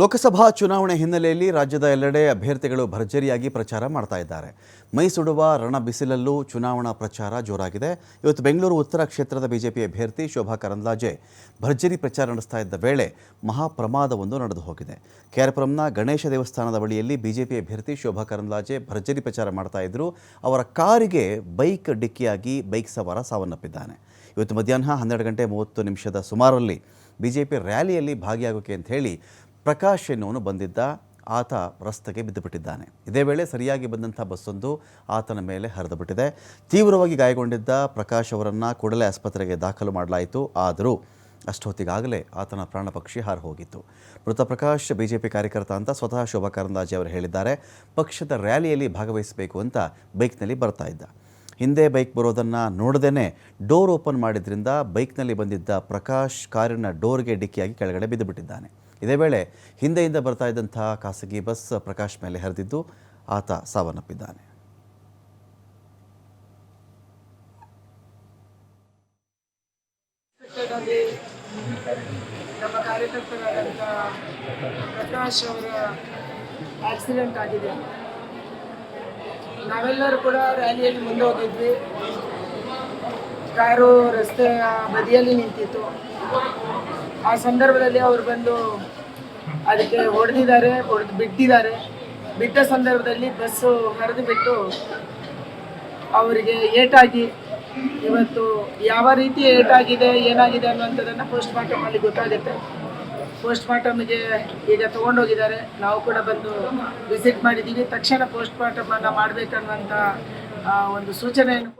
ಲೋಕಸಭಾ ಚುನಾವಣೆ ಹಿನ್ನೆಲೆಯಲ್ಲಿ ರಾಜ್ಯದ ಎಲ್ಲೆಡೆ ಅಭ್ಯರ್ಥಿಗಳು ಭರ್ಜರಿಯಾಗಿ ಪ್ರಚಾರ ಮಾಡ್ತಾ ಇದ್ದಾರೆ. ಮೈ ಸುಡುವ ಚುನಾವಣಾ ಪ್ರಚಾರ ಜೋರಾಗಿದೆ. ಇವತ್ತು ಬೆಂಗಳೂರು ಉತ್ತರ ಕ್ಷೇತ್ರದ ಬಿಜೆಪಿ ಅಭ್ಯರ್ಥಿ ಶೋಭಾ ಕರಂದ್ಲಾಜೆ ಭರ್ಜರಿ ಪ್ರಚಾರ ನಡೆಸ್ತಾ ಇದ್ದ ವೇಳೆ ಮಹಾಪ್ರಮಾದವೊಂದು ನಡೆದು ಹೋಗಿದೆ. ಕೆಆರ್ಪುರಂನ ಗಣೇಶ ದೇವಸ್ಥಾನದ ಬಳಿಯಲ್ಲಿ ಬಿಜೆಪಿ ಅಭ್ಯರ್ಥಿ ಶೋಭಾ ಕರಂದ್ಲಾಜೆ ಭರ್ಜರಿ ಪ್ರಚಾರ ಮಾಡ್ತಾ ಇದ್ದರು. ಅವರ ಕಾರಿಗೆ ಬೈಕ್ ಡಿಕ್ಕಿಯಾಗಿ ಬೈಕ್ ಸವಾರ ಸಾವನ್ನಪ್ಪಿದ್ದಾನೆ. ಇವತ್ತು ಮಧ್ಯಾಹ್ನ ಹನ್ನೆರಡು ಗಂಟೆ ಮೂವತ್ತು ನಿಮಿಷದ ಸುಮಾರಲ್ಲಿ ಬಿಜೆಪಿ ರ್ಯಾಲಿಯಲ್ಲಿ ಭಾಗಿಯಾಗೋಕೆ ಅಂತ ಹೇಳಿ ಪ್ರಕಾಶ್ ಎನ್ನುವನು ಬಂದಿದ್ದ ಆತ ರಸ್ತೆಗೆ ಬಿದ್ದುಬಿಟ್ಟಿದ್ದಾನೆ. ಇದೇ ವೇಳೆ ಸರಿಯಾಗಿ ಬಂದಂಥ ಬಸ್ಸೊಂದು ಆತನ ಮೇಲೆ ಹರಿದುಬಿಟ್ಟಿದೆ. ತೀವ್ರವಾಗಿ ಗಾಯಗೊಂಡಿದ್ದ ಪ್ರಕಾಶ್ ಅವರನ್ನು ಕೂಡಲೇ ಆಸ್ಪತ್ರೆಗೆ ದಾಖಲು ಮಾಡಲಾಯಿತು. ಆದರೂ ಅಷ್ಟೊತ್ತಿಗಾಗಲೇ ಆತನ ಪ್ರಾಣ ಪಕ್ಷಿ ಹಾರು ಹೋಗಿತ್ತು. ಮೃತ ಪ್ರಕಾಶ್ ಬಿಜೆಪಿ ಕಾರ್ಯಕರ್ತ ಅಂತ ಸ್ವತಃ ಶೋಭಾ ಕರಂದಾಜೆ ಅವರು ಹೇಳಿದ್ದಾರೆ. ಪಕ್ಷದ ರ್ಯಾಲಿಯಲ್ಲಿ ಭಾಗವಹಿಸಬೇಕು ಅಂತ ಬೈಕ್ನಲ್ಲಿ ಬರ್ತಾ ಇದ್ದ. ಹಿಂದೆ ಬೈಕ್ ಬರೋದನ್ನು ನೋಡದೇನೆ ಡೋರ್ ಓಪನ್ ಮಾಡಿದ್ರಿಂದ ಬೈಕ್ನಲ್ಲಿ ಬಂದಿದ್ದ ಪ್ರಕಾಶ್ ಕಾರಿನ ಡೋರ್ಗೆ ಡಿಕ್ಕಿಯಾಗಿ ಕೆಳಗಡೆ ಬಿದ್ದುಬಿಟ್ಟಿದ್ದಾನೆ. ಇದೇ ವೇಳೆ ಹಿಂದೆಯಿಂದ ಬರ್ತಾ ಇದ್ದಂತಹ ಖಾಸಗಿ ಬಸ್ ಪ್ರಕಾಶ್ ಮೇಲೆ ಹರಿದಿದ್ದು ಆತ ಸಾವನ್ನಪ್ಪಿದ್ದಾನೆ. ಪ್ರಕಾಶ್ ಅವರ ಆಕ್ಸಿಡೆಂಟ್ ಆಗಿದೆ. ನಾವೆಲ್ಲರೂ ಕೂಡ ರ್ಯಾಲಿಯಲ್ಲಿ ಮುಂದೆ ಹೋಗಿದ್ವಿ ಕಾರು ರಸ್ತೆಯ ಬದಿಯಲ್ಲಿ ನಿಂತಿತ್ತು. ಆ ಸಂದರ್ಭದಲ್ಲಿ ಅವರು ಬಂದು ಅದಕ್ಕೆ ಹೊಡೆದಿದ್ದಾರೆ, ಹೊಡೆದು ಬಿಟ್ಟಿದ್ದಾರೆ. ಬಿಟ್ಟ ಸಂದರ್ಭದಲ್ಲಿ ಬಸ್ಸು ಹರಿದು ಬಿಟ್ಟು ಅವರಿಗೆ ಏಟಾಗಿ ಇವತ್ತು ಯಾವ ರೀತಿ ಏಟಾಗಿದೆ, ಏನಾಗಿದೆ ಅನ್ನುವಂಥದ್ದನ್ನು ಪೋಸ್ಟ್ ಮಾರ್ಟಮ್ ಅಲ್ಲಿ ಗೊತ್ತಾಗುತ್ತೆ. ಪೋಸ್ಟ್ ಮಾರ್ಟಮ್ಗೆ ಈಗ ತೊಗೊಂಡೋಗಿದ್ದಾರೆ. ನಾವು ಕೂಡ ಬಂದು ವಿಸಿಟ್ ಮಾಡಿದ್ದೀವಿ. ತಕ್ಷಣ ಪೋಸ್ಟ್ ಮಾರ್ಟಮನ್ನು ಮಾಡಬೇಕನ್ನುವಂಥ ಒಂದು ಸೂಚನೆಯನ್ನು